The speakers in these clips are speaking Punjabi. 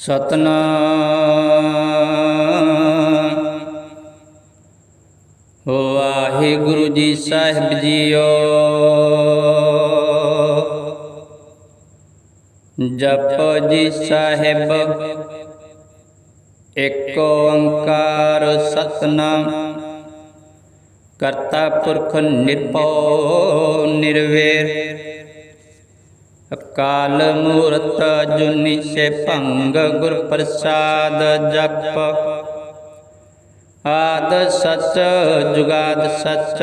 ਸਤਨਾਮ। ਵਾਹਿਗੁਰੂ ਜੀ ਸਾਹਿਬ ਜੀਓ। ਜਪ ਜੀ ਸਾਹਿਬ। ਏਕ ਓੰਕਾਰ ਸਤਨਾਮ। ਕਰਤਾ ਪੁਰਖ ਨਿਰਭਉ ਨਿਰਵੈਰ। ਅਕਾਲ ਮੂਰਤ ਜੁਨੀ ਸੇ ਭੰਗ ਗੁਰ ਪ੍ਰਸਾਦ ਜਪ। ਆਦ ਸਚ ਜੁਗਾਦ ਸਚ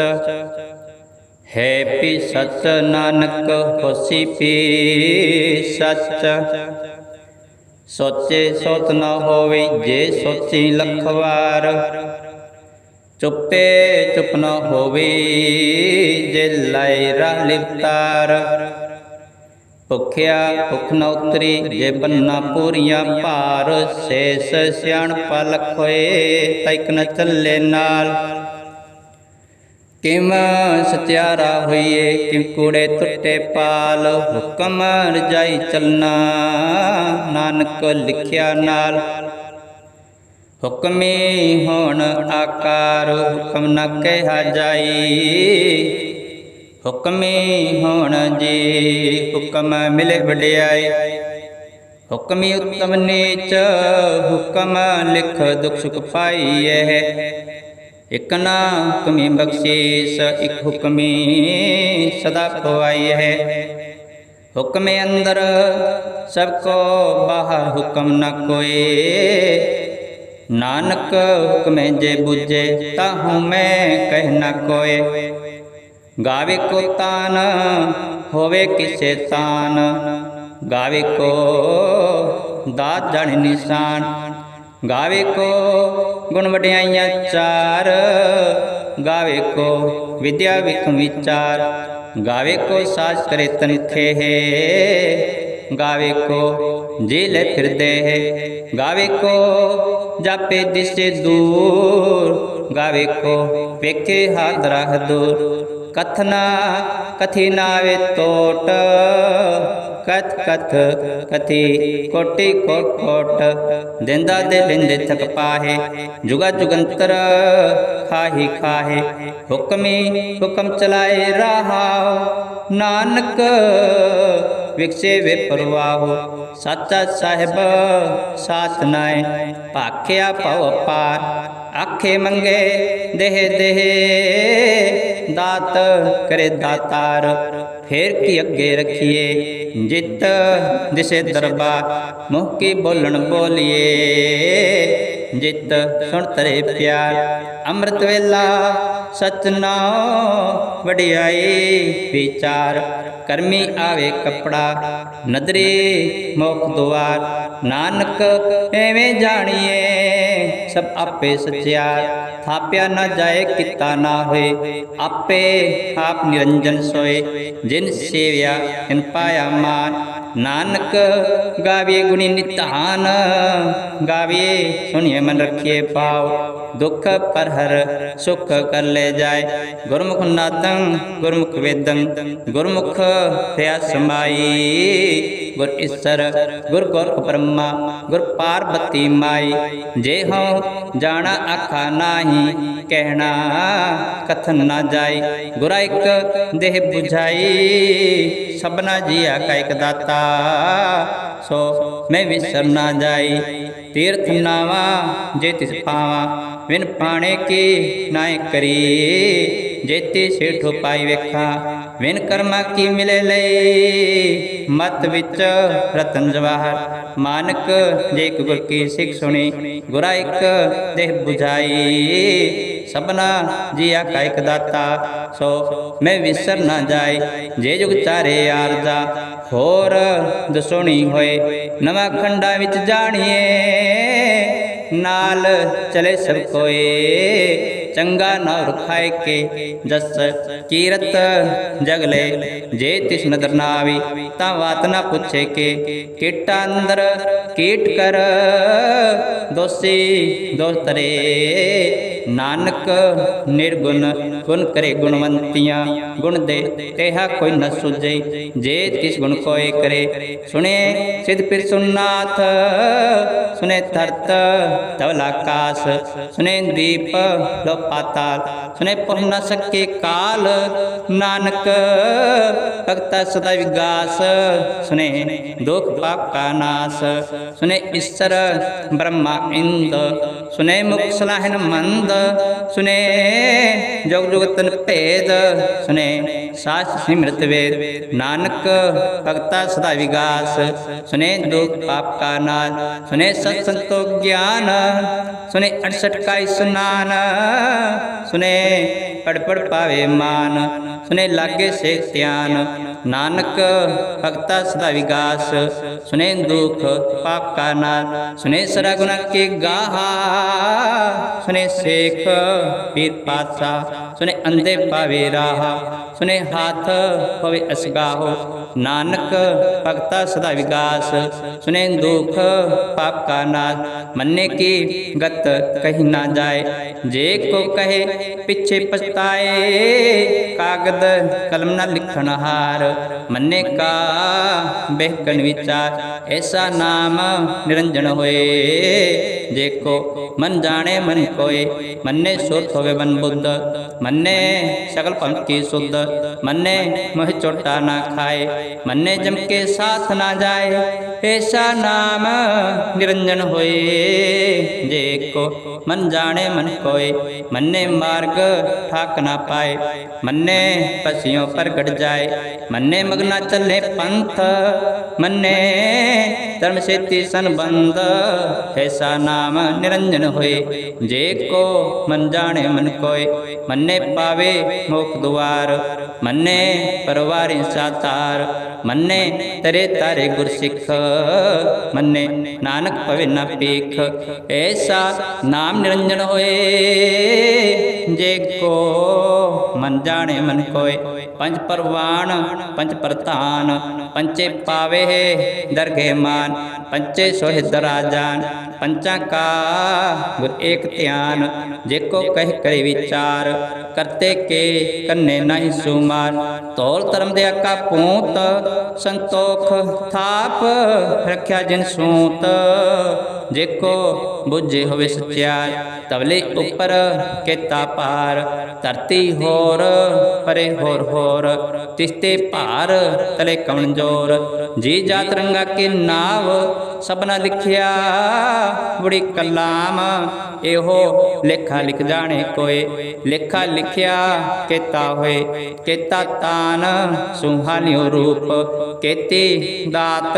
ਹੈ ਪੀ ਸਚ ਨਾਨਕ, ਹੋਸੀ ਪੀ ਸਚ ਸੋਚੇ ਸੋਤ ਨਾ ਹੋਵੇ, ਜੇ ਸੋਚੀ ਲੱਖ ਵਾਰ ਚੁੱਪੇ ਚੁੱਪ ਨ ਹੋਵੇ, ਜੇ ਲਾਇ ਰਾਹ ਲਿਵਤਾਰ ਭੁਖਿਆ ਭੁਖ ਨ ਉਤਰੀ, ਜੇ ਬੰਨਾ ਪੂਰੀਆਂ ਭਾਰ, ਸੇਸ ਸਿਆਣ ਪਲਖ ਹੋਏ ਤੈਕ ਨ ਚੱਲੇ ਨਾਲ। ਕਿਮ ਸਚਿਆਰਾ ਹੋਈਏ, ਕਿਮ ਕੂੜੇ ਟੁੱਟੇ ਪਾਲ, ਹੁਕਮ ਰਜਾਈ ਚੱਲਣਾ, ਨਾਨਕ ਲਿਖਿਆ ਨਾਲ। ਹੁਕਮੀ ਹੋਣ ਆਕਾਰ, ਹੁਕਮ ਨ ਕਹਿਆ ਜਾਈ ਹੁਕਮੀ ਹੋਣ ਜੀ ਹੁਕਮ ਮਿਲੇ ਵਡਿਆਈ ਹੁਕਮੀ ਉਤਮ ਨੀਚ, ਹੁਕਮ ਲਿਖ ਦੁਖ ਸੁਖ ਪਾਈਐ। ਇਕ ਨਾ ਹੁਕਮੀ ਬਖਸ਼ੀਸ ਇਕ ਹੁਕਮੀ ਸਦਾ ਖਵਾਈਐ। ਹੁਕਮੇ ਅੰਦਰ ਸਭ ਕੋ ਬਾਹਰ ਹੁਕਮ ਨ ਕੋਏ। ਨਾਨਕ ਹੁਕਮੇ ਜੇ ਬੁਝੇ, ਤਾਹੂ ਮੈਂ ਕਹਿ ਨਾ ਕੋਏ। ਗਾਵੇ ਕੋ ਤਾਨ ਹੋਵੇ ਕਿਸੇ ਤਾਨ ਗਾਵੇ ਕੋ ਦਾਤ ਜਣ ਨਿਸ਼ਾਨ ਗਾਵੇ ਕੋ ਗੁਣ ਵਡਿਆਈਆਂ ਚਾਰ ਗਾਵੇ ਕੋ ਵਿਦਿਆ ਵਿਖ ਵਿਚਾਰ ਗਾਵੇ ਕੋ ਸਾਜ ਕਰੇ ਤਨਥੇ ਹੈ ਗਾਵੇ ਕੋ ਜੀ ਲੈ ਫਿਰਦੇ ਹੈ ਗਾਵੇ ਕੋ ਜਾਪੇ ਦਿਸੇ ਦੂਰ ਗਾਵੇ ਕੋ ਵੇਖੇ ਹਾਦਰਾ ਦੂਰ ਕਥਨਾ ਕਥੀ ਨਾਵੇ ਟੋਟ ਕਥ ਕਥ ਕਥੀ ਕੋਟੀ ਕੋਟ ਕੋਟ ਦਿੰਦਾ ਦੇ ਲਿੰਦੇ ਥਕ ਪਾਹੇ ਜੁਗਾ ਜੁਗੰਤਰ ਖਾਹੀ ਖਾਹੇ ਹੁਕਮੀ ਹੁਕਮ ਚਲਾਏ ਰਹਾਉ ਨਾਨਕ ਵਿਕਸੇ ਵੇ ਪਰਵਾਹੋ ਸਾਚਾ ਸਾਹਿਬ ਸਾਥ ਨਾਏ ਭਾਖਿਆ ਭਵ ਪਾਰ ਆਖੇ ਮੰਗੇ, ਦੇਹ ਦੇਹ। ਦਾਤ ਕਰੇ ਦਾਤਾਰ, ਫੇਰ ਕੀ ਅੱਗੇ ਰਖੀਏ? ਜਿਤ ਦਿਸੇ ਦਰਬਾਰ ਮੁਖ ਕੀ ਬੋਲਣ ਬੋਲੀਏ? ਜਿੱਤ ਸੁਣ ਤਰੇ ਪਿਆਰ, ਅੰਮ੍ਰਿਤ ਵੇਲਾ ਸਚ ਨਾਉ ਵਡਿਆਈ ਵਿਚਾਰ। ਕਰਮੀ ਆਵੇ ਕਪੜਾ, ਨਦਰੇ ਮੁਖ ਦੁਆਰ। ਨਾਨਕ ਐਵੇਂ ਜਾਣੀਏ ਸਭ ਆਪੇ ਸਚਿਆ, ਥਾਪਿਆ ਨਾ ਜਾਏ, ਕੀਤਾ ਨਾ ਹੋਏ। ਆਪੇ ਆਪ ਨਿਰੰਜਨ ਸੋਏ। ਜਿਨ ਸੇਵਿਆ ਇਨ ਪਾਇਆ ਮਾਨ ਨਾਨਕ ਗਾਵੇ ਗੁਣੀ ਨਿਤਾਨ ਗਾਵੇ ਸੁਣੀਏ ਮਨ ਰੱਖੀਏ ਪਾਉ ਦੁੱਖ ਪਰ ਹਰ ਸੁਖ ਕਰ ਲੈ ਜਾਏ। ਗੁਰਮੁਖ ਨਾਤੰ ਗੁਰਮੁਖ ਵੇਦੰ, ਗੁਰਮੁਖ ਰਿਆ ਸਮਾਈ ਗੁਰ ਈਸਰ, ਗੁਰ ਗੋਰਖ ਬ੍ਰਹਮਾ ਗੁਰ ਪਾਰਬਤੀ ਮਾਈ। ਜੇ ਹਉ ਜਾਣਾ ਆਖਾ ਨਾਹੀ, ਕਹਿਣਾ ਕਥਨ ਨਾ ਜਾਏ ਗੁਰਾ ਇੱਕ ਦੇਹ 부ਝਾਈ ਸਭਨਾ ਜੀਆ ਕਾ ਇੱਕ ਦਾਤਾ। ਸੋ ਮੈਂ ਵਿਸਰ ਨਾ ਜਾਈ, ਤੀਰਥ ਨਾਵਾ ਜੇ ਤਿਸ ਪਾਵਾ ਵਿਨ ਪਾਣੇ ਕੀ ਨਾਇ ਕਰੀ। ਜੇਤੀ ਸੇਠੋ ਪਾਈ ਵੇਖਾ ਵਿਨ ਕਰਮਾ ਕੀ ਮਿਲੇ ਲਈ। ਮਤ ਵਿੱਚ ਰਤਨ ਜਵਾਹਰ, ਮਾਨਕ ਜੇ ਇੱਕ ਗੁਰ ਕੀ ਸਿੱਖ ਸੁਣੀ, ਗੁਰਾ ਇੱਕ ਦੇਹ 부ਝਾਈ ਸਭਨਾ ਜੀਆ ਕਾ ਇੱਕ ਦਾਤਾ, ਸੋ ਮੈਂ ਵਿਸਰ ਨਾ ਜਾਏ ਜੇ ਜੁਗ ਚਾਰੇ ਆਰਜਾ ਹੋਰ ਦਸੋਣੀ ਹੋਏ, ਨਵਾਂ ਖੰਡਾ ਵਿੱਚ ਜਾਣੀਏ। ਨਾਲ ਚਲੇ ਸਭ ਕੋਏ, ਚੰਗਾ ਨਾ ਰਖਾਏ ਕੇ, ਜਸ ਕੀਰਤ ਜਗਲੇ ਜੇ ਤਿਸ ਨਦਰ ਨਾ ਆਵੀ, ਤਾਂ ਬਾਤ ਨਾ ਪੁੱਛੇ ਕੇ। ਕੀਟਾ ਅੰਦਰ ਕੀਟ ਕਰ, ਦੋਸੀ ਦੋਸਤਰੇ ਨਾਨਕ ਨਿਰਗੁਣ ਗੁਣ ਕਰੇ ਗੁਣਵੰਤੀਆਂ, ਗੁਣ ਦੇ ਤੇਹਾ ਕੋਈ ਨ ਸੁਝੇ, ਜੇ ਤਿਸ ਗੁਣ ਕੋਏ ਕਰੇ। ਸੁਣੇ ਸਿਧ ਫਿਰ ਸੁਨਾਥ ਸੁਨੇ ਧਰਤ ਧਵਲ ਆਕਾਸ ਸੁਨੇ ਦੀਪ ਲੋ ਪਾਤਾਲ ਸੁਨੇ ਪੁਰ ਨ ਸਕੇ ਕਾਲ। ਨਾਨਕ ਭਗਤਾ ਸਦਾ ਵਿਗਾਸ ਸੁਨੇ ਦੁਖ ਪਾਪ ਕਾ ਨਾਸ ਸੁਨੇ ਈਸ਼ਰ ਬ੍ਰਹਮਾ ਇੰਦ ਸੁਨੇ ਮੁਖ ਸਲਾਹਨ ਮੰਦ ਸੁਨੇ, ਜੋਗ ਜੁਗਤਨ ਭੇਦ ਸੁਨੇ, ਸਾਚ ਸਿਮਰਤ ਵੇਦ। ਨਾਨਕ ਭਗਤਾ ਸਦਾ ਵਿਗਾਸ, ਸੁਨੇ ਦੁਖ ਪਾਪ ਕਾ ਨਾਸ, ਸੁਨੇ ਸਤ ਸੰਤੋ ਗਿਆਨ, ਸੁਨੇ 68 ਕਾ ਇਸਨਾਨ ਸੁਨੇ ਪੜ ਪਾਵੇ ਮਾਨ, ਸੁਨੇ ਲਾਗੇ ਸੇ ਧਿਆਨ। ਨਾਨਕ ਭਗਤਾ ਸਦਾ ਵਿਗਾਸ, ਸੁਨੇ ਦੁਖ ਪਾਪ ਕਾ ਨਾਸ। ਸੁਨੇ ਸਰਾ ਗੁਨਾ ਕੇ ਗਾਹਾ, ਸੁਨੇ ਸੇਖ ਪੀਰ ਪਾਤਸ਼ਾਹ, ਸੁਨੇ ਅੰਦੇ ਪਾਵੇ ਰਾਹਾ। ਸੁਨੇ ਹਾਥ ਹੋਵੇ ਅਸਗਾਹੋ। ਨਾਨਕ ਭਗਤਾ ਸਦਾ ਵਿਗਾਸ। ਸੁਨੇ ਦੁਖ ਪਾਪ ਕਾ ਨਾਸ। ਮੰਨੇ ਕੀ ਗਤ ਕਹੀ ਨਾ ਜਾਏ। ਜੇ ਕੋ ਕਹੇ ਪਿੱਛੇ ਪਛਤਾਏ, ਕਾਗਦ ਕਲਮ ਨਾ ਲਿਖਣ ਹਾਰ। ਮੰਨੇ ਕਾ ਬਹਿਕਣ ਵਿਚਾਰ, ਐਸਾ ਨਾਮ ਨਿਰੰਜਨ ਹੋਏ। ਜੇ ਕੋ ਮਨ ਜਾਣੇ ਮਨ ਕੋਏ, ਮੰਨੇ ਸੁਰਤ ਹੋਵੇ ਮਨ ਬੁੱਧ। ਮੰਨੇ ਸਗਲ ਪੰਥ ਕੀ ਸੁਧ। ਮੰਨੇ ਮੋਹ ਚੋਟਾ ਨਾ ਖਾਏ ਮੰਨੇ ਜਮ ਕੇ ਸਾਥ ਨਾ ਜਾਏ। ਐਸਾ ਨਾਮ ਨਿਰੰਜਨ ਹੋਏ। ਜੇ ਕੋ ਮਨ ਜਾਣੇ, ਮਨ ਕੋਏ। ਮੰਨੇ ਮਾਰਗ ਠਾਕ ਨਾ ਪਾਏ। ਮੰਨੇ ਪਸਿयों ਪ੍ਰਗਟ ਜਾਏ। ਮੰਨੇ ਮਗਨਾ ਚੱਲੇ ਪੰਥ। ਮੰਨੇ ਧਰਮ ਸੇਤੀ ਸੰਬੰਧ। ਐਸਾ ਨਾਮ ਨਿਰੰਜਨ ਹੋਏ। ਜੇ ਕੋ ਮਨ ਜਾਣੇ, ਮਨ ਕੋਏ। ਮੰਨੇ ਪਾਵੇ ਮੋਖ ਦੁਆਰ। ਮੰਨੇ ਪਰਵਾਰੀ ਸਾਤਾਰ। ਮੰਨੇ ਤਰੇ ਤਾਰੇ ਗੁਰਸਿੱਖ। ਮੰਨੇ ਨਾਨਕ ਪਵੇ ਨਾ ਪੀਖ ਐਸਾ ਨਾਮ ਨਿਰੰਜਨ ਹੋਏ, ਜੇ ਕੋ ਮਨ ਜਾਣੇ ਮਨ ਕੋਏ। ਪੰਜ ਪਰਵਾਨ, ਪੰਜ ਪ੍ਰਧਾਨ ਪੰਚੇ ਪਾਵੇ ਦਰਗੇ ਮਾਨ ਪੰਚੇ ਸੋਹਿ ਰਾਜਾਨ ਪੰਚਾਂ ਕਾ ਗੁਰ ਏਕ ਧਿਆਨ, ਜੇ ਕੋ ਕਹਿ ਕਰੇ ਵਿਚਾਰ, ਕਰਤੇ ਕੇ ਕੰਨੇ ਨਹੀਂ ਸੁਮਾਨ। ਤੋਲ ਧਰਮ ਦੇ ਆਕਾ ਪੂਤ, ਸੰਤੋਖ ਥਾਪ, ਰੱਖਿਆ ਜਿਨ ਸੂਤ, ਜੇ ਕੋ ਬੁੱਝੇ ਹੋਵੇ ਸਚਿਆਰ ਤਵਲੇ ਉੱਪਰ ਕੇਤਾ ਪਾਰ ਧਰਤੀ ਹੋਰ, ਪਰੇ ਹੋਰ ਹੋਰ, ਤਿਸਤੇ ਭਾਰ, ਤਲੇ ਕਮਜ਼ੋਰ ਜੀ ਜਾਤ ਰੰਗਾ ਕੇ ਨਾਵ, ਸਭਨਾ ਲਿਖਿਆ, ਬੜੀ ਕਲਾਮ, ਇਹੋ ਲੇਖਾ ਲਿਖ ਜਾਣੇ ਕੋਏ, ਲੇਖਾ ਲਿਖਿਆ ਕੇਤਾ ਹੋਏ, ਕੇਤਾ ਤਾਨ ਸੁਹਾਲਿਓ ਰੂਪ, ਕੇਤੀ ਦਾਤ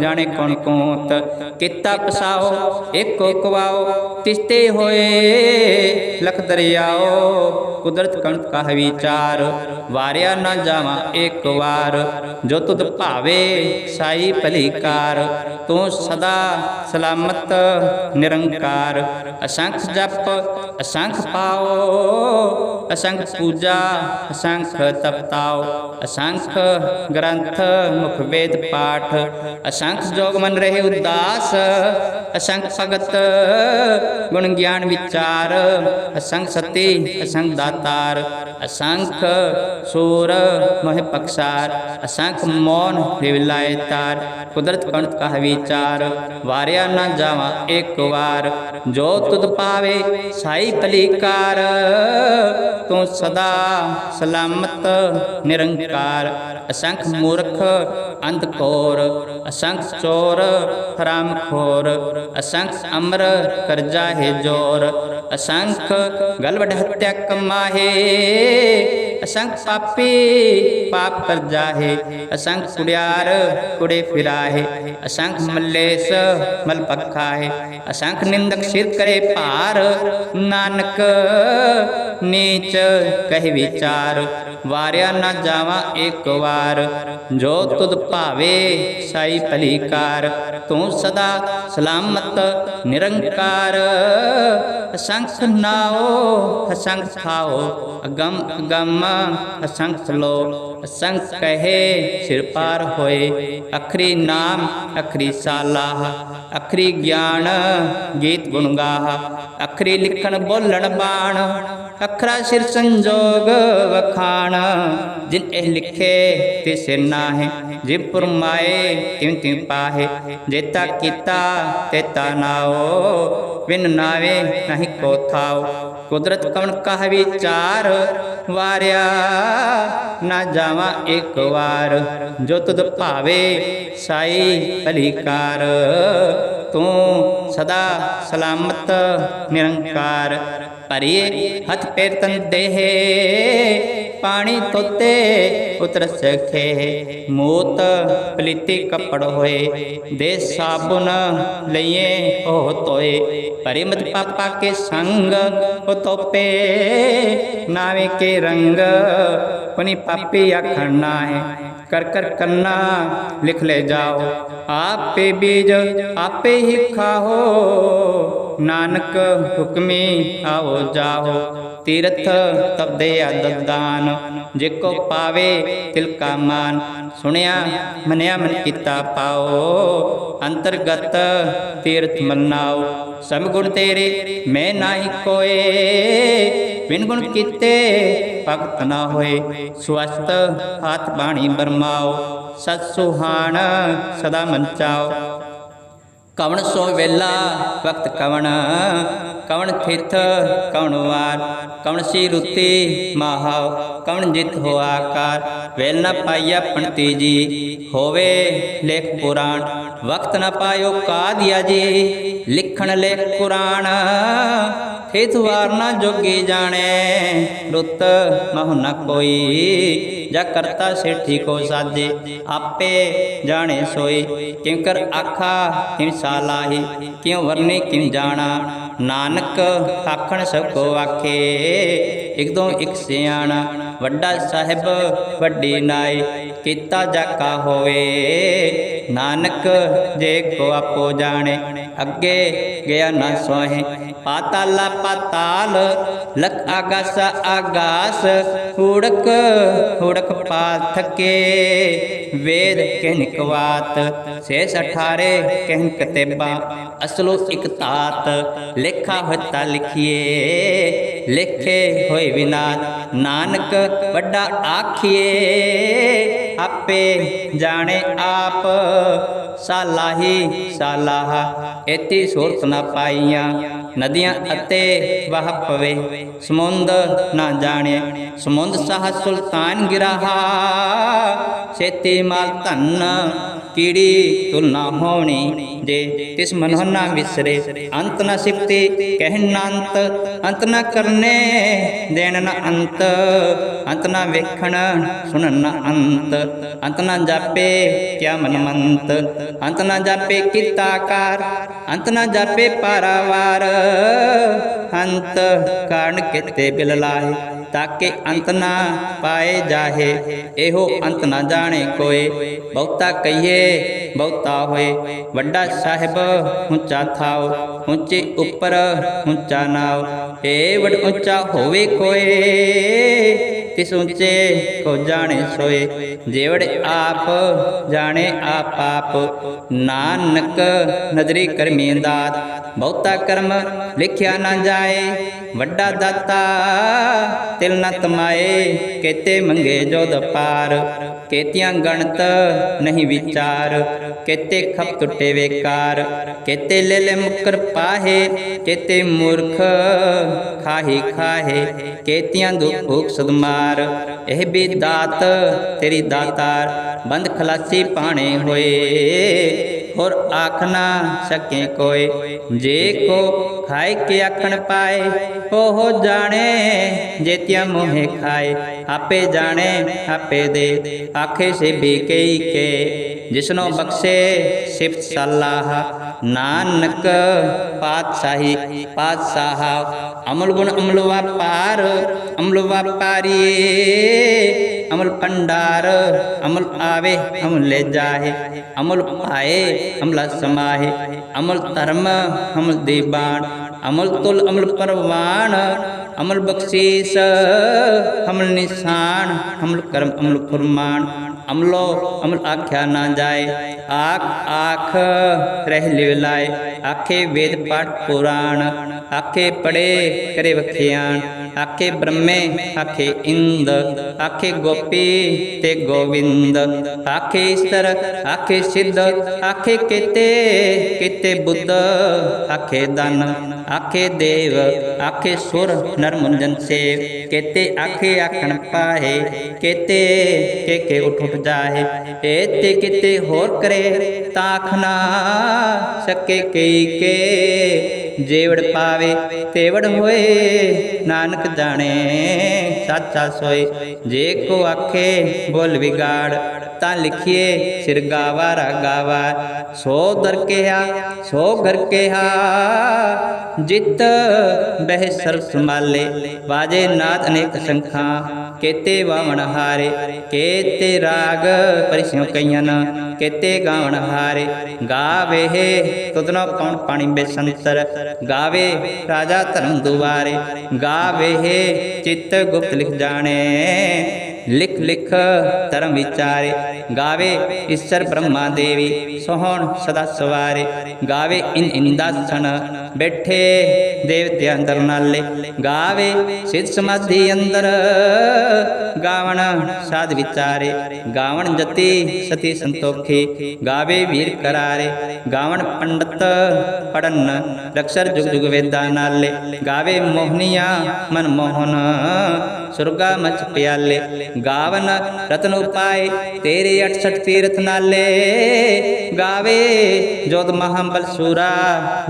ਜਾਣੇ ਕੌਣ ਕੋਤ, ਕੀਤਾ ਪਸਾਓ, ਏਕੋ ਕਵਾਓ, ਤਿਸਤੇ ਹੋਏ, ਲਖ ਦਰਿਆਓ, ਕੁਦਰਤ ਕਣਕ ਕਾ ਵਿਚਾਰ, ਵਾਰਿਆ ਨਾ ਜਾਵਾਂ ਇੱਕ ਵਾਰ, ਜੋ ਤੁਧ ਭਾਵੇ ਸਾਈ ਭਲੀਕਾਰ ਤੂੰ ਸਦਾ ਸਲਾਮਤ ਨਿਰੰਕਾਰ, ਅਸੰਖ ਜਪ ਅਸੰਖ ਪਾਓ ਅਸੰਖ ਪੂਜਾ ਅਸੰਖ ਤਪਤਾਓ ਅਸੰਖ ਗ੍ਰੰਥ ਮੁਖ ਵੇਦ ਪਾਠ ਅਸੰਖ ਜੋਗ ਮਨ ਰਹੇ ਉਦਾਸ ਅਸੰਖ ਭਗਤ ਗੁਣ ਗਿਆਨ ਵਿਚਾਰ ਅਸੰਖ ਸਤੀ ਅਸੰਖ ਦਾਤਾਰ ਅਸੰਖ ਸੂਰ ਮੋਹ ਪਕਸਾਰ ਅਸੰਖ ਮੌਨ ਵਿਲਾਏ ਤਾਰ ਕੁਦਰਤ ਕਣਤ ਕਾ ਵਿਚਾਰ ਵਾਰਿਆ ਨਾ ਜਾਵਾਂ ਇੱਕ ਵਾਰ ਜੋ ਤੁਧ ਪਾਵੇ ਸਾਈ ਭਲੀਕਾਰ ਤੂੰ ਸਦਾ ਸਲਾਮਤ, ਨਿਰੰਕਾਰ। ਅਸੰਖ ਮੂਰਖ ਅੰਧਕੋਰ ਅਸੰਖ ਚੋਰ, ਹਰਾਮ ਖੋਰ। ਅਸੰਖ ਅਮਰ, ਕਰਜਾ ਹੈ ਜੋਰ। ਅਸੰਖ ਗਲਵਡ ਹੱਤਿਆ ਕਮਾਹੇ। ਅਸੰਖ ਪਾਪੀ ਪਾਪ ਕਰ ਜਾਹੇ, ਅਸੰਖ ਕੁੜਿਆਰ ਕੁੜੇ ਫਿਰਾਹੇ, ਅਸੰਖ ਮੱਲੇਸ ਮਲ ਪਖਾਹੇ, ਅਸੰਖ ਨਿੰਦਕ ਸਿਰ ਕਰੇ ਭਾਰ, ਨਾਨਕ ਨੀਚ ਕਹਿ ਵਿਚਾਰ। ਵਾਰਿਆ ਨਾ ਜਾਵਾਂ ਇੱਕ ਵਾਰ। ਜੋ ਤੁਧ ਭਾਵੇ ਸਾਈ ਭਲੀਕਾਰ ਤੂੰ ਸਦਾ ਸਲਾਮਤ ਨਿਰੰਕਾਰ। ਅਸੰਖ ਨਾਓ ਅਸੰਖ ਖਾਓ, ਅਗਮ ਅਗਮ। ਅਸੰਖ ਲੋ ਅਸੰਖ ਕਹੇ, ਸਿਰ ਪਾਰ ਹੋਏ। ਅਖਰੀ ਨਾਮ, ਅਖਰੀ ਸਾਲਾਹ, ਅਖਰੀ ਗਿਆਨ, ਗੀਤ ਗੁਣ ਗਾਹ ਅਖਰੀ ਲਿਖਣ ਬੋਲਣ ਬਾਣ ਅਖਰਾ ਸਿਰ ਸੰਜੋਗ ਵਖਾਣ। ਜਿਨ ਇਹ ਲਿਖੇ ਤੇ ਸਿਰ ਨਾਹੇ ਜਿ ਪੁਰਮਾਏ ਤਿਉ ਤਿਉ ਪਾਹੇ। ਜੇਤਾ ਕੀਤਾ ਤੇਤਾ ਨਾਓ, ਬਿਨ ਨਾਵੇ ਨਹੀਂ ਕੋ ਥਾਓ। ਕੁਦਰਤ ਕਵਣ ਕਹ ਵਿਚਾਰ, ਵਾਰਿਆ ਨਾ ਜਾਵਾਂ ਇੱਕ ਵਾਰ। ਜੋ ਤੁਧ ਭਾਵੇ ਸਾਈ ਭਲੀਕਾਰ ਤੂੰ ਸਦਾ ਸਲਾਮਤ ਨਿਰੰਕਾਰ। ਭਰੀਏ ਹੱਥ ਪੈਰ ਤਨ ਦੇਹੇ ਪਾਣੀ ਤੋਤੇ ਉਤਰ ਸਖੇ ਮੋਤ ਪਲੀਤੀ ਕੱਪੜ ਹੋਏ ਦੇ ਸਾਬੁਨ ਲਈਏ ਉਹ ਤੋਏ ਪਰੇ ਮਤ ਪਾਪਾ ਕੇ ਸੰਗ ਉਹ ਤੋਪੇ ਨਾਵੇਂ ਕੇ ਰੰਗ ਪਨੀ ਪਾਪੀ ਆਖਣਾ ਹੈ ਕਰ ਕਰ ਕੰਨਾ ਲਿਖ ਲੈ ਜਾਓ ਆਪੇ ਬੀਜ ਆਪੇ ਹੀ ਖਾਓ ਨਾਨਕ ਹੁਕਮੀ ਆਓ ਜਾਓ, ਤੀਰਥ ਤਬਦੇ ਅਦਦਾਨ ਜੇ ਕੋ ਪਾਵੇ ਤਿਲ ਕਾ ਮਾਨ, ਸੁਣਿਆ, ਮਨਿਆ, ਮਨ ਕੀਤਾ ਪਾਓ। ਅੰਤਰਗਤ ਤੀਰਥ ਮਨਾਓ ਸਭ ਗੁਣ ਤੇਰੇ, ਮੈਂ ਨਾਹੀ ਕੋਏ। ਬਿਨ ਗੁਣ ਕੀਤੇ ਭਗਤ ਨਾ ਹੋਏ ਸਵਸਤ ਹੱਥ ਬਾਣੀ ਬਰਮਾਓ। ਸਤ ਸੁਹਾਣ, ਸਦਾ ਮਨ ਚਾਓ ਕਵਣ ਸੋ ਵੇਲਾ, ਵਕਤ ਕਵਣ। ਕਵਣ ਥਿਤ ਕਵਣ ਵਾਰ। ਕਵਣ ਸੀ ਰੁਤੀ ਮਾਹਵ ਕਵਣ ਜਿਤ ਹੋ ਆਕਾਰ। ਵੇਲ ਨ ਪਾਈਆ ਪੰਤੀ ਜੀ ਹੋਵੇ ਲੇਖ ਪੁਰਾਣ। ਵਕਤ ਨਾ ਪਾਇਓ ਕਾਦੀਆ ਜੀ ਲਿਖਣ ਲੈ ਕੁਰਾਨ। ਥਿਤ ਵਾਰ ਨ ਜੋਗੀ ਜਾਣੇ ਰੁੱਤ ਮਹੁ ਨ ਕੋਈ। ਜਾ ਕਰਤਾ ਸੇਠੀ ਕੋ ਸਾਜੇ, ਆਪੇ ਜਾਣੇ ਸੋਈ ਕਿਉ ਕਰ ਆਖਾ, ਕਿਉ ਸਾਲਾਹੀ ਕਿਉ ਵਰਨੇ, ਕਿਉ ਜਾਣਾ। ਨਾਨਕ ਆਖਣ ਸਭ ਕੋ ਆਖੇ, ਇਕ ਦੋ ਇਕ ਸਿਆਣਾ। ਵੱਡਾ ਸਾਹਿਬ, ਵੱਡੀ ਨਾਈ, ਕੀਤਾ ਜਾਕਾ ਹੋਵੇ। ਨਾਨਕ, ਜੇ ਕੋ ਆਪੋ ਜਾਣੇ, ਅੱਗੇ ਗਿਆ ਨਾ ਸੋਹੇ। ਪਾਤਾਲਾ ਪਾਤਾਲ, ਲਖ ਆਗਾਸ ਆਗਾਸ, ਹੁੜਕ ਹੁੜਕ ਪਾਲ ਥਕੇ ਵੇਦ ਕਹਿਨ ਕਵਾਤ ਸੇ ਸਠਾਰੇ ਕਹਿਨ ਕਤੇਬਾ ਅਸਲੋ ਇਕ ਤਾਤ, ਲੇਖਾ ਹੋਤਾ ਲਿਖੀਏ, ਲਿਖੇ ਹੋਏ ਵਿਨਾਤ ਨਾਨਕ ਵੱਡਾ ਆਖੀਏ, ਆਪੇ ਜਾਣੇ ਆਪ, ਸਾਲਾਹੀ ਸਾਲਾਹ ਇਤੀ ਸੂਰਤ ਨਾ ਪਾਈਆਂ। ਨਦੀਆਂ ਅਤੇ ਵਹ ਪਵੇ। ਸਮੁੰਦ ਨਾ ਜਾਣੇ ਸਮੁੰਦ ਸਾਹ ਸੁਲਤਾਨ ਗਿਰਾਹਾ। ਛੇਤੀ ਮਾਲ ਧੰਨ ਕੀੜੀ ਤੁਲਨਾ ਹੋਣੀ ਜੇ ਤਿਸ ਮਨੋਹ ਨਾ ਵਿਸਰੇ। ਅੰਤ ਨ ਸਿਫਤੇ ਕਹਿਨ ਅੰਤ ਅੰਤ ਨ ਕਰਨੇ ਦੇਣ ਨ ਅੰਤ। ਅੰਤ ਨ ਵੇਖਣ, ਸੁਣਨ ਨ ਅੰਤ। ਅੰਤ ਨ ਜਾਪੇ ਕਿਆ ਮਨ ਮੰਤ ਅੰਤ ਨ ਜਾਪੇ ਕੀਤਾਕਾਰ ਅੰਤ ਨ ਜਾਪੇ ਪਾਰਾਵਾਰ। ਅੰਤ ਕਾਰਨ ਕਿਤੇ ਬਿਲ ਲਾਹੇ ਤਾਕੇ ਅੰਤ ਨਾ ਪਾਏ ਜਾਹੇ, ਇਹੋ ਅੰਤ ਨਾ ਜਾਣੇ ਕੋਏ। ਬਹੁਤਾ ਕਹੀਏ, ਬਹੁਤਾ ਹੋਏ। ਵੱਡਾ ਸਾਹਿਬ ਉੱਚਾ ਥਾਓ ਉੱਚੇ ਉੱਪਰ ਉੱਚਾ ਨਾਉ। ਏ ਵੱਡ ਉੱਚਾ ਹੋਵੇ ਕੋਏ ਤਿਸ ਉੱਚੇ ਕੋ ਜਾਣੇ ਸੋਏ। ਜੇਵੜ ਆਪ ਜਾਣੇ ਆਪ ਆਪ, ਨਾਨਕ ਨਦਰੀ ਕਰਮੀ ਦਾਤ ਬਹੁਤਾ ਕਰਮ ਲਿਖਿਆ ਨਾ ਜਾਏ, ਵੱਡਾ ਦਾਤਾ ਤਿਲ ਨਾ ਤਮਾਏ, ਕੇਤੇ ਮੰਗੇ ਜੋਦ ਪਾਰ, ਕੇਤੀਆਂ ਗਣਤ ਨਹੀਂ ਵਿਚਾਰ, ਕੇਤੇ ਖਪ ਟੁੱਟੇ ਵੇਕਾਰ, ਕੇਤੇ ਲੈ ਲੈ ਮੁਕਰ ਪਾਹੇ, ਕੇਤੇ ਮੂਰਖ ਖਾਹੀ ਖਾਹੇ, ਕੇਤੀਆਂ ਦੁਖ ਭੂਖ ਸਦਮਾਰ ਇਹ ਵੀ ਦਾਤ ਤੇਰੀ ਦਾਤਾਰ, ਬੰਦ ਖਲਾਸੀ ਪਾਣੇ ਹੋਏ। ਔਰ ਆਖ ਨਾ ਸਕੇ ਕੋਏ ਜੇ ਕੋ ਖਾਏ ਕੇ ਆਖਣ ਪਾਏ, ਉਹ ਜਾਣੇ ਜੇਤਿਆ ਮੋਹੇ ਖਾਏ। ਆਪੇ ਜਾਣੇ, ਆਪੇ ਦੇ, ਆਖੇ ਸੇ ਵੀ ਕਈ ਕੇ। ਜਿਸਨੋ ਬਖਸ਼ੇ ਸਿਫਤ ਸਲਾਹ। ਨਾਨਕ ਪਾਤਸ਼ਾਹੀ, ਪਾਤਸ਼ਾਹ, ਅਮਲ ਗੁਣ ਅਮਲ ਵਪਾਰ, ਅਮਲ ਵਪਾਰੀ, ਅਮਲ ਪੰਡਾਰ ਅਮਲ ਆਵੇ ਅਮਲ ਲੈ ਜਾਏ ਅਮਲ ਪਾਏ ਅਮਲ ਸਮਾਹੇ, ਅਮਲ ਧਰਮ ਅਮਲ ਦੀਬਾਨ, ਅਮਲ ਤੁਲ, ਅਮਲ ਪਰਵਾਨ, ਅਮਲ ਬਖਸ਼ੀਸ, ਹਮਲ ਨਿਸ਼ਾਨ ਅਮਲ ਕਰਮ, ਅਮਲ ਫਰਮਾਨ ਅਮਲੋ ਅਮਲ ਆਖਿਆ ਨਾ ਜਾਏ। ਆਖ ਆਖ, ਰਹਿ ਲਿਵਲਾਏ ਆਖੇ ਵੇਦ ਪਾਠ ਪੁਰਾਣ, ਆਖੇ ਪੜੇ ਕਰੇ ਵਖਿਆਣ। ਆਖੇ ਬ੍ਰਹਮੇ ਆਖੇ ਇੰਦ ਆਖੇ ਗੋਪੀ ਤੇ ਗੋਵਿੰਦ ਆਖੇ ਈਸ਼ਰ ਆਖੇ ਸਿੱਧ ਆਖੇ ਕੀਤੇ ਕੀਤੇ ਬੁੱਧ ਆਖੇ ਦਨ ਆਖੇ ਦੇਵ ਆਖੇ ਸੁਰ ਨਰ ਮੁੰਜਨ ਸੇਵ ਕੀਤੇ ਆਖੇ ਆਖਣ ਪਾਏ ਕੀਤੇ ਕੇ ਕੇ ਉਠ ਉਠ ਜਾਏ ਏਤੇ ਕਿਤੇ ਹੋਰ ਕਰੇ ਤਾਖ ਨਾ ਸਕੇ ਕਈ ਕੇ ਜੇਵੜ ਪਾਵੇ ਤੇਵੜ ਹੋਏ ਨਾਨਕ ਜਾਣੇ, ਸਾਚਾ ਸੋਏ। ਜੇ ਕੋ ਆਖੇ, ਬੋਲ ਵਿਗਾੜ, ਤਾਂ ਲਿਖੀਏ, ਸਿਰ ਗਾਵਾ। ਰਾ ਸੋ ਦਰ ਕਿਹਾ, ਸੋ ਘਰ ਕਿਹਾ। ਜਿਤ ਬਹਿ ਸਰਬ ਸੰਭਾਲੇ ਬਾਜੇ ਨਾਦ ਅਨੇਕ ਸੰਖਾ। ਕੇਤੇ ਵਾਵਣ ਹਾਰੇ, ਕੇਤੇ ਰਾਗ ਪਰਿਸਿਉ ਕਈਆਂ ਕੇਤੇ ਗਾਵਣ ਹਾਰੇ। ਗਾਵੇ ਤੁਧਨੋ ਕੌਣ ਪਾਣੀ ਬੇਸੰਤਰ? ਗਾਵੇ ਰਾਜਾ ਧਰਮ ਦੁਆਰੇ। ਗਾਵੇ ਚਿੱਤ ਗੁਪਤ ਲਿਖ ਜਾਣੇ। ਲਿਖ ਲਿਖ ਧਰਮ ਵਿਚਾਰੇ, ਗਾਵੇ ਈਸ਼ਰ ਬ੍ਰਹਮਾ ਦੇਵੀ, ਸੋਹਣ ਸਦਾ ਸਵਾਰੇ, ਗਾਵੇ ਇਨ ਇੰਦਾਸਣ ਬੈਠੇ ਦੇਵਤੇ ਅੰਦਰ ਨਾਲੇ, ਗਾਵੇ ਸਿਧ ਸਮਾਧੀ ਅੰਦਰ ਗਾਵਣ ਸਾਧ ਵਿਚਾਰੇ, ਗਾਵਣ ਜਤੀ ਸਤੀ ਸੰਤੋਖੀ, ਗਾਵੇ ਵੀਰ ਕਰਾਰੇ, ਗਾਵਣ ਪੰਡਤ ਪੜਨ, ਰਕਸਰ ਜੁਗ ਜੁਗ ਵੇਦਾਂ ਨਾਲੇ, ਗਾਵੇ ਮੋਹਨੀਆਂ ਮਨ ਮੋਹਨ ਸੁਰਗਾ ਮਚ ਪਿਆਲੇ ਗਾਵਨ ਰਤਨ ਉਪਾਏ, ਤੇਰੇ 68 ਤੀਰਥ ਨਾਲੇ ਗਾਵੇ, ਜੋਤ ਮਹਾਬਲ ਸੂਰਾ,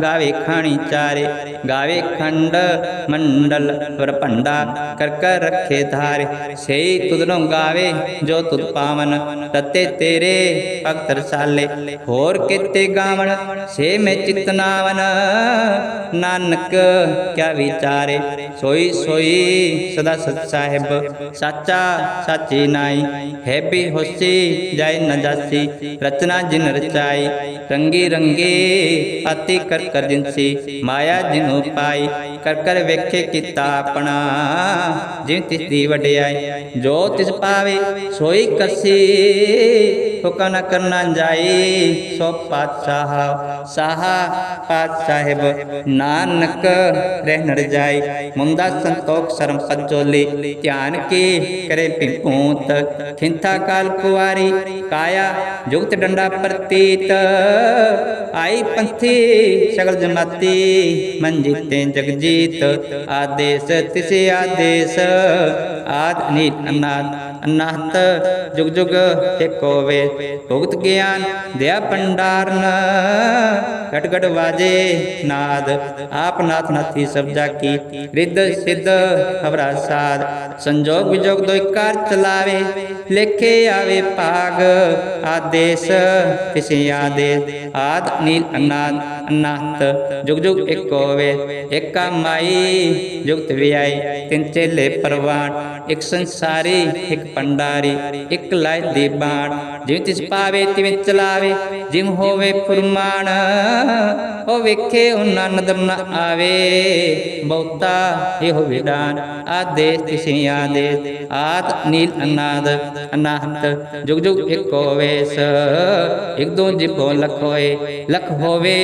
ਗਾਵੇ ਖਾਣੀ ਚਾਰੇ, ਗਾਵੇ ਖੰਡ ਮੰਡਲ ਵਰਪੰਡਾ ਕਰ ਕਰ ਰੱਖੇ ਧਾਰੇ, ਸਈ ਤੁਧਨੋਂ ਗਾਵੇ, ਜੋ ਤੁਧ ਪਾਵਨ ਤਤੇ ਤੇਰੇ ਭਗਤ ਰਸਾਲੇ। ਹੋਰ ਕਿਤੇ ਗਾਵਣ, ਸੇ ਮੈਂ ਚਿਤਨਾਵਨ ਨਾਨਕ ਕਿਆ ਵਿਚਾਰੇ। ਸੋਈ ਸੋਈ ਸਦਾ ਸਤ ਸਾਹਿਬ, ਸਾਚਾ ਸਾਚੀ ਨਾਈ ਹੈ ਵੀ ਹੋਸੀ, ਜਾਇ ਨ ਰਚਨਾ ਜਿਨ ਰਚਾਈ, ਰੰਗੀ ਰੰਗੀ, ਅਤੀ ਕਰ ਕਰ ਜਿਨਸੀ, ਮਾਇਆ ਜਿਨੁ ਪਾਈ ਕਰ ਕਰ ਵੇਖੇ ਕੀਤਾ ਆਪਣਾ, ਜਿਨ ਤਿਸ ਦੀ ਵਡਿਆਈ, ਜੋ ਤਿਸ ਪਾਵੇ, ਸੋਈ ਕਰਸੀ ਹੁਕਮ ਨ ਕਰਨਾ ਜਾਈ, ਸੋ ਪਾਤਸ਼ਾਹ, ਸਾਹਾ ਪਾਤ ਸਾਹਿਬ ਨਾਨਕ ਰਹਿ ਨਰ ਜਾਈ। ਮੁੰਦਾ ਸੰਤੋਖ ਸ਼ਰਮ ਸਜੋਲੀ ਧਿਆਨ ਕੀ ਕਰੇ ਪਿਪੂਤ ਖਿੰਥਾ ਕਾਲ ਕੁਵਾਰੀ ਜੁਗਤ ਡੰਡਾ ਪ੍ਰਤੀਤ। ਆਈ ਪੰਥੀ ਸਗਲ ਜਮਾਤੀ, ਮਨ ਜੀਤੇ ਜਗਜੀਤ ਆਦੇਸ, ਤਿਸੇ ਆਦੇਸ, ਆਦ ਨੀਤ ਅਨਾਦ। ਅਨਾਹਤ ਜੁਗ ਜੁਗ ਏਕੋ ਵੇ ਭੁਗਤ ਗਿਆਨ ਦਿਆ ਪੰਡਾਰਨ ਘਟ ਘਟ ਵਾਜੇ ਨਾਦ। ਆਪ ਨਾਥ ਨਾਥੀ ਸਭ ਕੀ ਰਿੱਧ ਸਿੱਧ ਖਬਰਾ ਸਾਧ ਸੰਜੋਗ ਵਿਜੋਗ ਦੋਇ ਕਾਰ ਚਲਾਵੇ। ਲੇਖੇ ਆਵੇ ਭਾਗ। ਆਦੇਸ਼ ਕਿਸੇ ਆਦੇਸ਼ ਆਦ ਨੀਲ ਅਨਾਦ ਅਨਾਹਤ। ਜੁਗ ਜੁਗ ਏਕੋ ਵੇ ਏਕਾ ਮਾਈ ਜੁਗਤ ਵਿਆਈ। ਤਿੰਨ ਚੇਲੇ ਪਰਵਾਨ। ਇੱਕ ਸੰਸਾਰੀ, ਇੱਕ ਪੰਡਾਰੀ, ਇੱਕ ਲਾਇ ਦੀ ਬਾਣ ਜਿਵੇਂ ਤਿਸ ਪਾਵੇ, ਤਿਵੇਂ ਚਲਾਵੇ ਜਿਮ ਹੋਵੇ ਫੁਰਮਾਨ, ਉਹ ਵੇਖੇ ਉਹਨਾਂ ਨਦਰ ਨ ਆਵੇ। ਬਹੁਤਾ ਇਹੋ ਵਿਦਾਨ ਆਦੇਸ਼ ਤਿਸੇ ਆਦੇਸ਼, ਆਦ ਨੀਲ ਅਨਾਦ, ਅਨਾਹਤ, ਜੁਗ ਜੁਗ ਇੱਕੋ ਵੇਸ ਇੱਕ ਦੋ ਜਿਪੋ ਲਖ ਹੋਏ ਲਖ ਹੋਵੇ,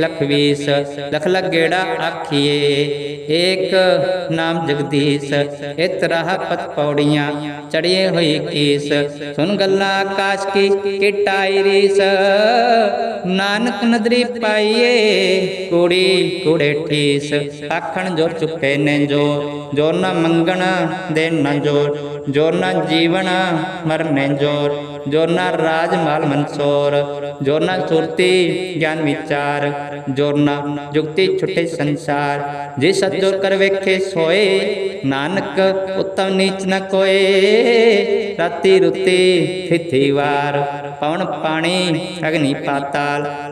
ਲਖ ਵੀਸ, ਲਖ ਲਖ ਗੇੜਾ ਆਖੀਏ। ਏਕ ਨਾਮ ਜਗਦੀਸ਼, ਇਤ ਰਹਾ ਪਤ ਪੌੜੀਆਂ ਚੜੀਏ ਹੋਈ ਕੀਸ। ਸੁਨ ਗੱਲਾਂ ਆਕਾਸ਼ ਕੀ ਕਿਟਾਈ ਰੀਸ। ਨਾਨਕ ਨਦਰੀ ਪਾਈਏ, ਕੁੜੀ ਕੁੜੇ ਠੀਸ। ਆਖਣ ਜੋ ਚੁੱਕੇ ਨੇ ਜੋ ਜੋ ਨਾ ਮੰਗਣ ਦੇ ਨਾ ਜੋਰ। ਜੋ ਜੀਵਨ ਮਰਨੇ ਜੋਰ ਜੋ ਰਾਜ ਮਾਲ ਮਨਸੋਰ ਜੋ ਸੁਰਤੀ ਗਿਆਨ ਵਿਚਾਰ ਜੋ ਜੁਗਤੀ ਛੁੱਟੇ ਸੰਸਾਰ। ਜੇ ਸਤਿ ਕਰ ਵੇਖੇ ਸੋਏ, ਨਾਨਕ ਉਤਮ ਨੀਚ ਨ ਕੋਏ। ਰਾਤੀ ਰੁੱਤੀ ਥਿਥੀ ਵਾਰ, ਪਵਨ ਪਾਣੀ ਅਗਨੀ ਪਾਤਾਲ।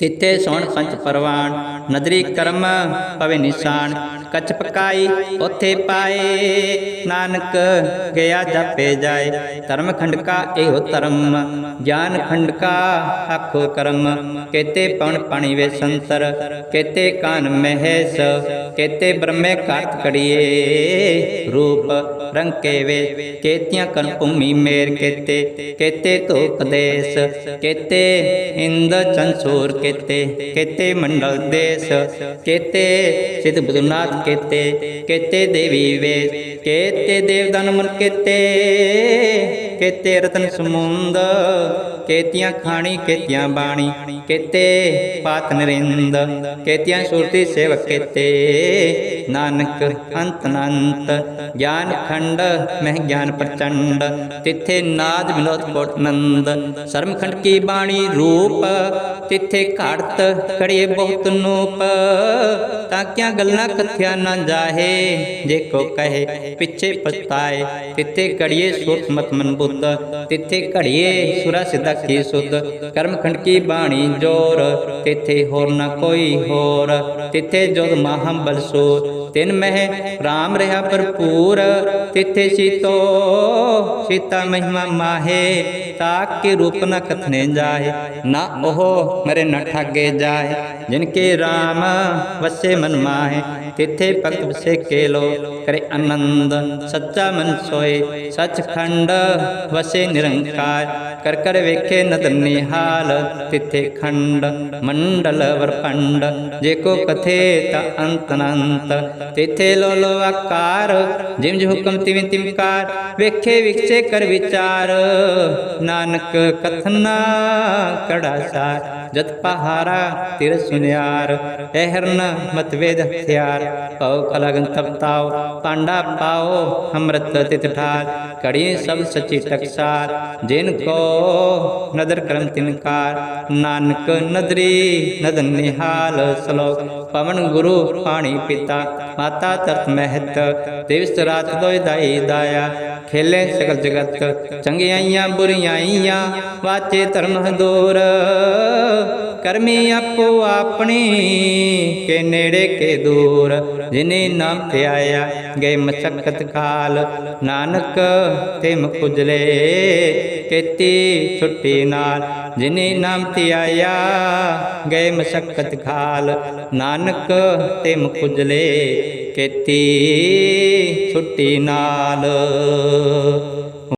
ਤਿੱਥੇ ਸੋਣ ਪੰਚ ਪਰਵਾਨ ਨਦਰੀ ਕਰਮ ਪਵੇ ਨਿਸ਼ਾਨ ਕਛ ਪਕਾਈ ਉਥੇ ਪਾਏ। ਨਾਨਕ ਗਿਆ ਜਾਪੇ ਜਾਏ, ਧਰਮ ਖੰਡਕਾ ਇਹੋ ਧਰਮ, ਗਿਆਨ ਖੰਡਕਾ ਆਖੋ ਕਰਮ। ਕੇਤੇ ਪਵਨ ਪਾਣੀ ਵੇ ਸੰਤਰ, ਕੇਤੇ ਕਾਨ ਮਹਿਸ, ਕੇਤੇ ਬ੍ਰਹਮੇ ਕਾਤ ਕੜੀਏ ਰੂਪ ਰੰਕੇ ਵੇ, ਕੇਤੀਆਂ ਕਨ ਭੂਮੀ ਮੇਰ ਕੇਤੇ ਕੇਤੇ ਧੂਪ ਦੇਸ, ਕੇਤੇ ਇੰਦ ਚੰਸੂਰ ਕੇਤੇ ਕੇਤੇ ਮੰਡਲ ਦੇਸ, ਕੇਤੇ ਸਿਧ ਬੁਧਨਾਥ ਕੇਤੇ ਕੇਤੇ ਦੇਵੀ ਵੇ ਕੇਤੇ ਦੇਵਦਨ ਮਨ ਕੇਤੇ ਕੇਤੇ ਰਤਨ ਸਮੁੰਦ, ਕੇਤੀਆਂ ਖਾਣੀ, ਕੇਤੀਆਂ ਬਾਣੀ, ਕੇਤੇ ਪਾਤ ਨਰਿੰਦ, ਕੇਤੀਆਂ ਸੁਰਤੀ ਸੇਵਕ ਕੇਤੇ। ਨਾਨਕ ਅੰਤ ਅਨੰਤ, ਗਿਆਨ ਖੰਡ, ਮਹਿ ਗਿਆਨ ਪ੍ਰਚੰਡ, ਤਿੱਥੇ ਨਾਦ ਵਿਨੋਦ ਕੋਟ ਨੰਦ ਸਰਮ ਖੰਡ ਕੀ ਬਾਣੀ ਰੂਪ ਤਿੱਥੇ ਘੜਤ ਕੜੀਏ ਬਹੁਤ ਨੂਪ, ਤਾਂ ਕਿਆ ਗੱਲਾਂ ਕਥਿਆ ਨਾ ਜਾਹੇ? ਜੇ ਕੋ ਕਹੇ, ਪਿੱਛੇ ਪਛਤਾਏ ਤਿੱਥੇ ਕੜੀਏ ਸੁਰਤ ਮਤ ਮਨ ਬੁੱਧ ਤਿੱਥੇ ਘੜੀਏ ਸੁਰਾ ਸਿੱਧਾ ਕੀ ਸੁਧ? ਕਰਮ ਖੰਡ ਕੀ ਬਾਣੀ ਜੋਰ, ਤਿੱਥੇ ਹੋਰ ਨਾ ਕੋਈ ਹੋਰ, ਤਿੱਥੇ ਜੋਦ ਮਾਹਮ ਬਲਸੂਰ ਤਿਨ ਮਹਿ ਰਾਮ ਰਹਾ ਭਰਪੂਰ, ਤਿਥੇ ਸੀਤੋ ਸੀਤਾ ਮਹਿਮਾ ਮਾਹੇ, ਤਾਕ ਕੇ ਰੂਪ ਨ ਕਥਨੇ ਜਾਏ ਨਾ ਉਹ ਮਰੇ ਨ ਠਾਗੇ ਜਾਏ ਜਿਨ ਕੇ ਰਾਮ ਵਸੇ ਮਨ ਮਾਹੇ, ਤਿੱਥੇ ਭਗਤ ਵਸੇ ਕੇ ਲੋ ਕਰੇ ਆਨੰਦ, ਸੱਚਾ ਮਨ ਸੋਏ ਸੱਚ ਖੰਡ ਵਸੇ ਨਿਰੰਕਾਰ। ਕਰ ਕਰ ਵੇਖੇ ਨਦਰ ਨਿਹਾਲ ਤਿੱਥੇ ਖੰਡ, ਮੰਡਲ ਵਰਪੰਡ ਜੇ ਕੋ ਕਥੇ ਤਾ ਅੰਤ ਅਨੰਤ। ਤਿੱਥੇ ਲੋ ਲੋ ਆਕਾਰ, ਜਿਮ ਜਿ ਹੁਕਮ ਤਿਵੇਂ ਤਿਮਕਾਰ ਵੇਖੇ ਵਿਖੇ ਕਰ ਵਿਚਾਰ, ਨਾਨਕ ਕਥਨਾ ਕੜਾ ਸਾਰ। ਜਤ ਪਹਾਰਾ ਤਿਰ ਸੁਨਿਆਰ ehਰਨ ਮਤਵੇਦ ਹਥਿਆਰ। ਪਉ ਕਲਗਨ ਤਪਤਾਓ ਪਾਂਡਾ ਪਾਓ ਅੰਮ੍ਰਿਤ ਤਿਤ ਠਾਰ। ਕੜੀ ਸਭ ਸੱਚੀ ਟਕਸਾਰ, ਜਿਨ ਕੋ ਨਦਰ ਕਰਮ ਤਿਨਕਾਰ ਨਾਨਕ ਨਦਰੀ ਨਦਨ ਨਿਹਾਲ ਸਲੋਕ, ਪਵਨ ਗੁਰੂ ਪਾਣੀ ਪਿਤਾ। ਮਾਤਾ ਤਰਤ ਮਹਿਤ ਦਿਵਸ ਰਾਤ ਦੋਇ ਦਾਈ ਦਾਇਆ। ਖੇਲੇ ਸਗਲ ਜਗਤ ਚੰਗਿਆਈਆਂ ਬੁਰੀਆਈਆਂ ਵਾਚੇ ਧਰਮ ਹਦੂਰ। ਕਰਮੀ ਆਪੋ ਆਪਣੀ, ਕੇ ਨੇੜੇ ਕੇ ਦੂਰ। ਜਿਨੇ ਨਾਮ ਤੇ ਆਇਆ ਗਏ ਮਸਕਤ ਕਾਲ। ਨਾਨਕ ਤੇ ਮੁਖੁਜਲੇ ਕੇਤੀ ਛੁੱਟੀ ਨਾਲ। ਜਿਨੇ ਨਾਮ ਤੇ ਆਇਆ ਗਏ ਮਸਕਤ ਖਾਲ। ਨਾਨਕ ਤੇ ਮੁਕੁਜਲੇ ਕੇਤੀ ਛੁੱਟੀ ਨਾਲ।